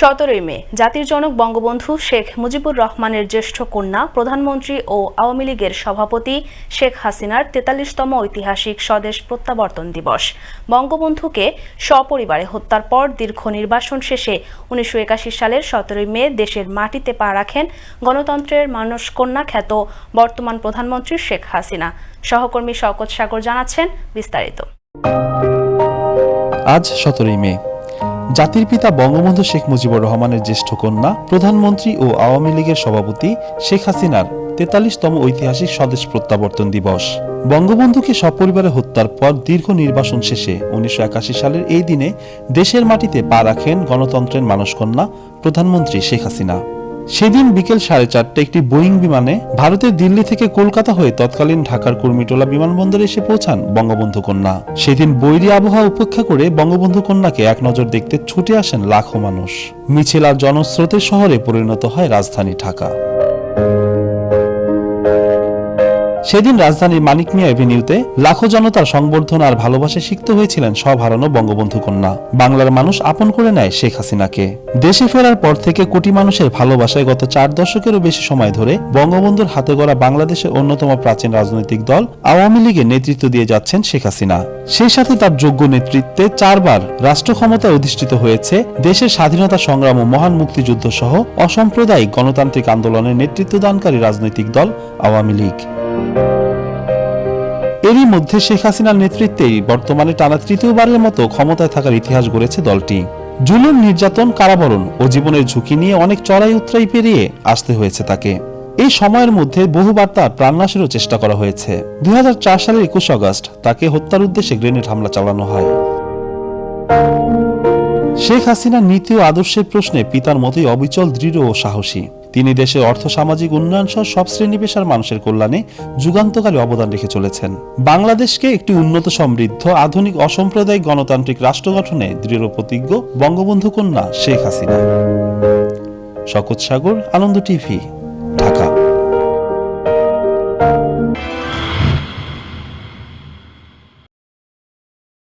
সতেরোই মে, জাতির জনক বঙ্গবন্ধু শেখ মুজিবুর রহমানের জ্যেষ্ঠ কন্যা, প্রধানমন্ত্রী ও আওয়ামী লীগের সভাপতি শেখ হাসিনার তেতাল্লিশতম ঐতিহাসিক স্বদেশ প্রত্যাবর্তন দিবস। বঙ্গবন্ধুকে সপরিবারে হত্যার পর দীর্ঘ নির্বাসন শেষে উনিশশো একাশি সালের সতেরোই মে দেশের মাটিতে পা রাখেন গণতন্ত্রের মানস কন্যা খ্যাত বর্তমান প্রধানমন্ত্রী শেখ হাসিনা। সহকর্মী শওকত সাগর জানাচ্ছেন বিস্তারিত। আজ সতেরোই মে জাতির পিতা বঙ্গবন্ধু শেখ মুজিবুর রহমানের জ্যেষ্ঠ কন্যা, প্রধানমন্ত্রী ও আওয়ামী লীগের সভাপতি শেখ হাসিনার তেতাল্লিশতম ঐতিহাসিক স্বদেশ প্রত্যাবর্তন দিবস। বঙ্গবন্ধুকে সপরিবারে হত্যার পর দীর্ঘ নির্বাসন শেষে উনিশশো একাশি সালের এই দিনে দেশের মাটিতে পা রাখেন গণতন্ত্রের মানসকন্যা প্রধানমন্ত্রী শেখ হাসিনা। সেদিন বিকেল সাড়ে চারটে একটি বোয়িং বিমানে ভারতের দিল্লি থেকে কলকাতা হয়ে তৎকালীন ঢাকার কুর্মিটোলা বিমানবন্দরে এসে পৌঁছান বঙ্গবন্ধু কন্যা সেদিন বৈরী আবহাওয়া উপেক্ষা করে বঙ্গবন্ধু কন্যাকে এক নজর দেখতে ছুটে আসেন লাখো মানুষ। মিছিল আর জনস্রোতের শহরে পরিণত হয় রাজধানী ঢাকা। সেদিন রাজধানীর মানিক মিয়া এভিনিউতে লাখো জনতার সংবর্ধনা আর ভালোবাসা শিখতে হয়েছিলেন সব হারানো বঙ্গবন্ধু কন্যা বাংলার মানুষ আপন করে নেয় শেখ হাসিনাকে। দেশে ফেরার পর থেকে কোটি মানুষের ভালোবাসায় গত চার দশকেরও বেশি সময় ধরে বঙ্গবন্ধুর হাতে গড়া বাংলাদেশের অন্যতম প্রাচীন রাজনৈতিক দল আওয়ামী লীগের নেতৃত্ব দিয়ে যাচ্ছেন শেখ হাসিনা। সেই সাথে তার যোগ্য নেতৃত্বে চারবার রাষ্ট্র ক্ষমতায় অধিষ্ঠিত হয়েছে দেশের স্বাধীনতা সংগ্রাম ও মহান মুক্তিযুদ্ধ সহ অসাম্প্রদায়িক গণতান্ত্রিক আন্দোলনের নেতৃত্বদানকারী রাজনৈতিক দল আওয়ামী লীগ। এরই মধ্যে শেখ হাসিনার নেতৃত্বেই বর্তমানে টানা তৃতীয়বারের মতো ক্ষমতায় থাকার ইতিহাস গড়েছে দলটি। জুলুম, নির্যাতন, কারাবরণ ও জীবনের ঝুঁকি নিয়ে অনেক চড়াই উতরাই পেরিয়ে আসতে হয়েছে তাকে। এই সময়ের মধ্যে বহুবার তার প্রাণনাশেরও চেষ্টা করা হয়েছে। দুই হাজার চার সালের একুশ আগস্ট তাকে হত্যার উদ্দেশ্যে গ্রেনেড হামলা চালানো হয়। শেখ হাসিনার নীতি ও আদর্শের প্রশ্নে পিতার মতোই অবিচল, দৃঢ় ও সাহসী। তিনি দেশের অর্থ, সামাজিক উন্নয়ন সহ সব শ্রেণি পেশার মানুষের কল্যাণে যুগান্তকারী অবদান রেখে চলেছেন। বাংলাদেশকে একটি উন্নত সমৃদ্ধ, আধুনিক, অসাম্প্রদায়িক গণতান্ত্রিক রাষ্ট্র গঠনে দৃঢ় প্রতিজ্ঞ বঙ্গবন্ধু কন্যা শেখ হাসিনা। শকত সাগর, আনন্দ টিভি, ঢাকা।